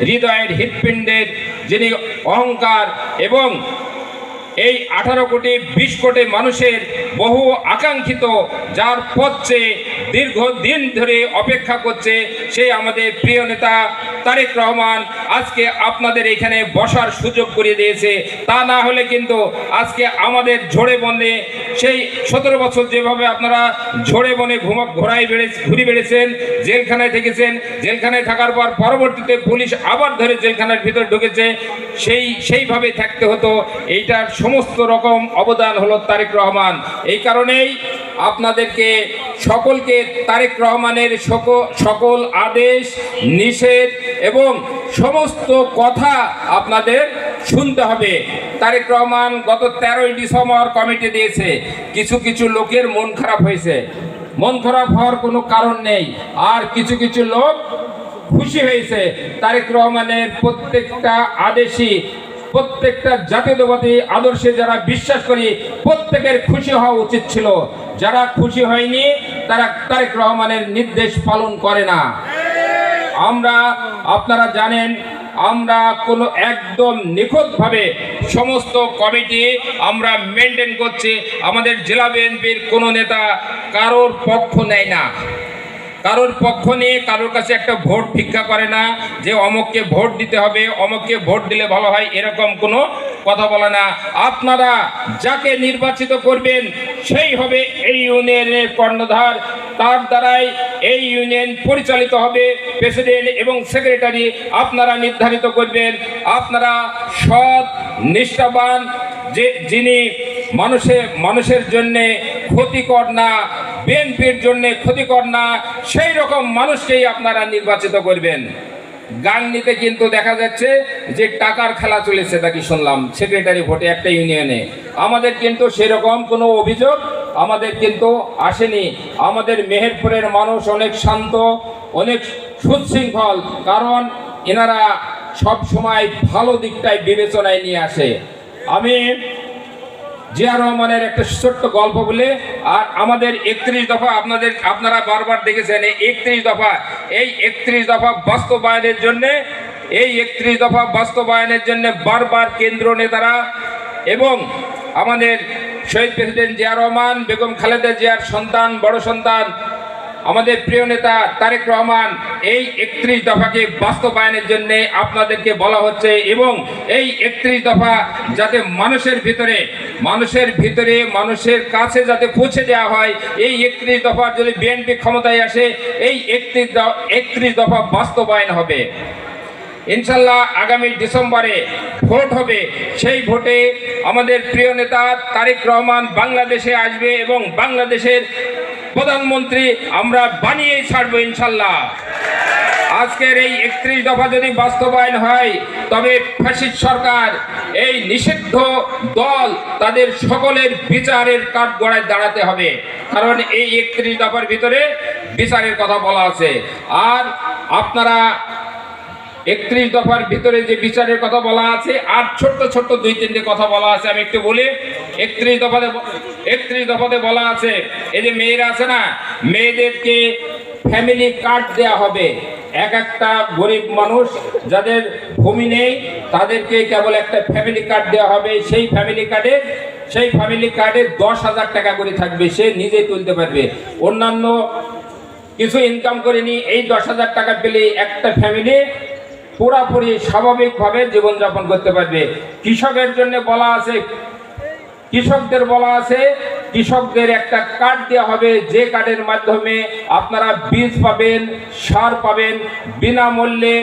হৃদয়ের হৃৎপিণ্ডের যিনি অহংকার এবং এই আঠারো কোটি, বিশ কোটি মানুষের বহু আকাঙ্ক্ষিত, যার পথ দীর্ঘদিন ধরে অপেক্ষা করছে সেই আমাদের প্রিয় নেতা তারেক রহমান আজকে আপনাদের এখানে বসার সুযোগ করে দিয়েছে। তা না হলে কিন্তু আজকে আমাদের ঝোড়ে বনে সেই সতেরো বছর যেভাবে আপনারা ঝোড়ে বনে ঘুমা ঘোরায় বেড়ে ঘুরে বেড়েছেন, জেলখানায় থেকেছেন, জেলখানায় থাকার পর পরবর্তীতে পুলিশ আবার ধরে জেলখানার ভিতর ঢুকেছে, সেই, সেইভাবে থাকতে হতো। এইটার সমস্ত রকম অবদান হলো তারেক রহমান। এই কারণেই আপনাদেরকে সকলকে তারেক রহমানের সক- সকল আদেশ, নিষেধ এবং সমস্ত কথা আপনাদের শুনতে হবে। তারেক রহমান গত তেরোই ডিসেম্বর কমিটি দিয়েছে। কিছু কিছু লোকের মন খারাপ হয়েছে। মন খারাপ হওয়ার কোনো কারণ নেই। আর কিছু কিছু লোক খুশি হয়েছে। তারেক রহমানের প্রত্যেকটা আদেশই প্রত্যেকটা জাতি জাতীয়তাবাদী আদর্শে যারা বিশ্বাস করি, প্রত্যেকের খুশি হওয়া উচিত ছিল। যারা খুশি হয়নি, তারা তারেক রহমানের নির্দেশ পালন করে না। আমরা, আপনারা জানেন, আমরা কোনো একদম নিখুঁতভাবে সমস্ত কমিটি আমরা মেনটেন করছি। আমাদের জেলা বিএনপির কোনো নেতা কারোর পক্ষ নেয় না। কারোর পক্ষ নিয়ে কারোর কাছে একটা ভোট ভিক্ষা করে না, যে অমককে ভোট দিতে হবে, অমককে ভোট দিলে ভালো হয়, এরকম কোনো কথা বলে না। আপনারা যাকে নির্বাচিত করবেন, সেই হবে এই ইউনিয়নের কর্ণধার। তার দ্বারাই এই ইউনিয়ন পরিচালিত হবে। প্রেসিডেন্ট এবং সেক্রেটারি আপনারা নির্ধারিত করবেন। আপনারা সৎ, নিষ্ঠাবান, যে যিনি মানুষের মানুষের জন্যে ক্ষতিকর না বিএনপির জন্য ক্ষতিকর না, সেই রকম মানুষকেই আপনারা নির্বাচিত করবেন। গাংনিতে কিন্তু দেখা যাচ্ছে যে টাকার খেলা চলেছে নাকি শুনলাম? সেক্রেটারি ভোটে একটা ইউনিয়নে। আমাদের কিন্তু সেরকম কোনো অভিযোগ আমাদের কিন্তু আসেনি। আমাদের মেহেরপুরের মানুষ অনেক শান্ত, অনেক সুশৃঙ্খল, কারণ এনারা সব সময় ভালো দিকটাই বিবেচনায় নিয়ে আসে। আমি জিয়া রহমানের একটা ছোট্ট গল্প বলে, আর আমাদের একত্রিশ দফা আপনাদের, আপনারা বারবার দেখেছেন এই একত্রিশ দফা। এই একত্রিশ দফা বাস্তবায়নের জন্যে, এই একত্রিশ দফা বাস্তবায়নের জন্য বারবার কেন্দ্র নেতারা এবং আমাদের শহীদ প্রেসিডেন্ট জিয়া রহমান, বেগম খালেদা জিয়ার সন্তান, বড় সন্তান আমাদের প্রিয় নেতা তারেক রহমান, এই একত্রিশ দফাকে বাস্তবায়নের জন্য আপনাদেরকে বলা হচ্ছে এবং এই একত্রিশ দফা যাতে মানুষের ভিতরে মানুষের ভিতরে, মানুষের কাছে যাতে পৌঁছে দেওয়া হয়, এই একত্রিশ দফা যদি বিএনপি ক্ষমতায় আসে, এই একত্রিশ একত্রিশ দফা বাস্তবায়ন হবে। ইনশাল্লাহ আগামী ডিসেম্বরে ভোট হবে, সেই ভোটে আমাদের প্রিয় নেতা তারেক রহমান বাংলাদেশে আসবে এবং বাংলাদেশের প্রধানমন্ত্রী, আমরা বানিয়ে ছাড়বো ইনশাল্লাহ। আজকের এই একত্রিশ দফা যদি বাস্তবায়ন হয়, তবে ফ্যাসিস্ট সরকার, এই নিষিদ্ধ দল তাদের সকলের বিচারের কাঠগড়ায় দাঁড়াতে হবে। কারণ এই একত্রিশ দফার ভিতরে বিচারের কথা বলা আছে। আর আপনারা একত্রিশ দফার ভিতরে যে বিচারের কথা বলা আছে, আর ছোট্ট ছোট্ট দুই তিনটে কথা বলা আছে, আমি একটু বলি। একত্রিশ দফাতে একত্রিশ দফাতে বলা আছে, এই যে মেয়েরা আছে না, মেয়েদেরকে ফ্যামিলি কার্ড দেয়া হবে। এক একটা গরিব মানুষ যাদের ভূমি নেই, তাদেরকে কেবল একটা ফ্যামিলি কার্ড দেওয়া হবে। সেই ফ্যামিলি কার্ডে সেই ফ্যামিলি কার্ডে দশ হাজার টাকা করে থাকবে, সে নিজেই তুলতে পারবে। অন্যান্য কিছু ইনকাম করেনি এই দশ হাজার টাকা পেলে একটা ফ্যামিলি পুরাপুরি স্বাভাবিকভাবে জীবনযাপন করতে পারবে। কৃষকের জন্য বলা আছে কৃষকদের বলা আছে, কৃষকদের একটা কার্ড দেওয়া হবে। যে কার্ডের মাধ্যমে আপনারা বীজ পাবেন, সার পাবেন, বিনামূল্যে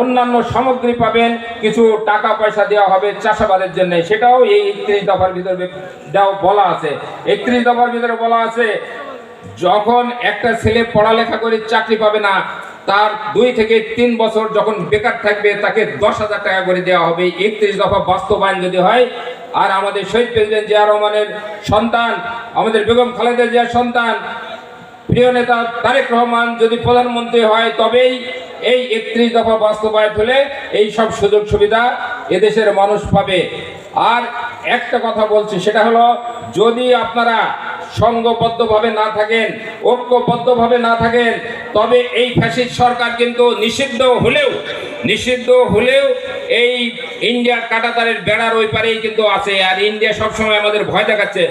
অন্যান্য সামগ্রী পাবেন, কিছু টাকা পয়সা দেওয়া হবে চাষাবাদের জন্য। সেটাও এই একত্রিশ দফার ভিতরে দেওয়া বলা আছে। একত্রিশ দফার ভিতরে বলা আছে, যখন একটা ছেলে পড়ালেখা করে চাকরি পাবে না, তার দুই থেকে তিন বছর যখন বেকার থাকবে, তাকে দশ হাজার টাকা করে দেওয়া হবে। একত্রিশ দফা বাস্তবায়ন যদি হয় আর আমাদের শহীদ প্রেসিডেন্ট জিয়া রহমানের সন্তান, আমাদের বেগম খালেদা জিয়ার সন্তান, প্রিয় নেতা তারেক রহমান যদি প্রধানমন্ত্রী হয়, তবেই এই একত্রিশ দফা বাস্তবায়ন হলে এই সব সুযোগ সুবিধা এদেশের মানুষ পাবে। আর একটা কথা বলছি, সেটা হলো যদি আপনারা সংঘবদ্ধভাবে না থাকেন, ঐক্যবদ্ধভাবে না থাকেন, তবে এই ফ্যাসিস্ট সরকার কিন্তু নিষিদ্ধ হলেও নিষিদ্ধ হলেও এই ইন্ডিয়ার কাটাতারের বেড়ার ওই পারেই কিন্তু আছে। আর ইন্ডিয়া সবসময় আমাদের ভয় দেখাচ্ছে।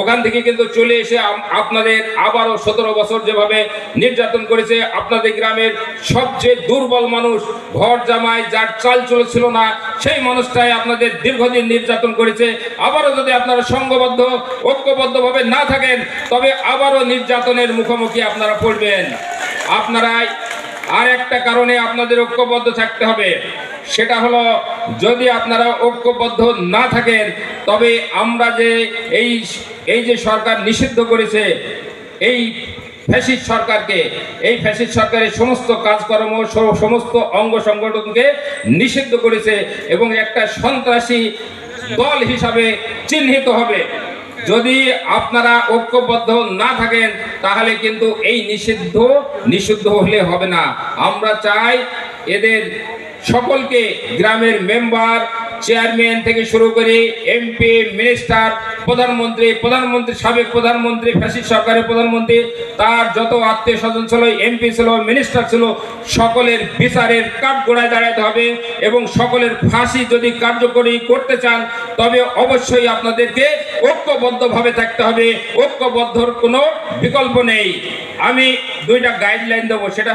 ওখান থেকে কিন্তু চলে এসে আপনাদের আবারও সতেরো বছর যেভাবে নির্যাতন করেছে, আপনাদের গ্রামের সবচেয়ে দুর্বল মানুষ, ঘর জামাই, যার চাল চলেছিল না, সেই মানুষটাই আপনাদের দীর্ঘদিন নির্যাতন করেছে। আবারও যদি আপনারা সংঘবদ্ধ, ঐক্যবদ্ধভাবে না থাকেন, তবে আবারও নির্যাতনের মুখোমুখি আপনারা পড়বেন। আপনারা আর একটা কারণে আপনাদের ঐক্যবদ্ধ থাকতে হবে। সেটা হলো, যদি আপনারা ঐক্যবদ্ধ না থাকেন, তবে আমরা যে এই এই যে সরকার নিষিদ্ধ করেছে, এই ফ্যাসিস্ট সরকারকে, এই ফ্যাসিস্ট সরকারের সমস্ত কাজকর্ম সমস্ত অঙ্গ সংগঠনকে নিষিদ্ধ করেছে এবং একটা সন্ত্রাসী দল হিসাবে চিহ্নিত হবে। যদি আপনারা ঐক্যবদ্ধ না থাকেন, তাহলে কিন্তু এই নিষিদ্ধ নিষিদ্ধ হলে হবে না। আমরা চাই এদের সকলকে গ্রামের মেম্বার চেয়ারম্যান থেকে শুরু করে এমপি, মিনিস্টার, প্রধানমন্ত্রী প্রধানমন্ত্রী, সাবেক প্রধানমন্ত্রী, ফ্যাসিস্ট সরকারের প্রধানমন্ত্রী, তার যত আত্মীয় স্বজন ছিল, এমপি ছিল, মিনিস্টার ছিল, সকলের বিচারের কাঠগোড়ায় দাঁড়াতে হবে এবং সকলের ফাঁসি যদি কার্যকরী করতে চান, তবে অবশ্যই আপনাদেরকে ঐক্যবদ্ধভাবে থাকতে হবে। ঐক্যবদ্ধর কোনো বিকল্প নেই। আমি দুইটা গাইডলাইন দেবো, সেটা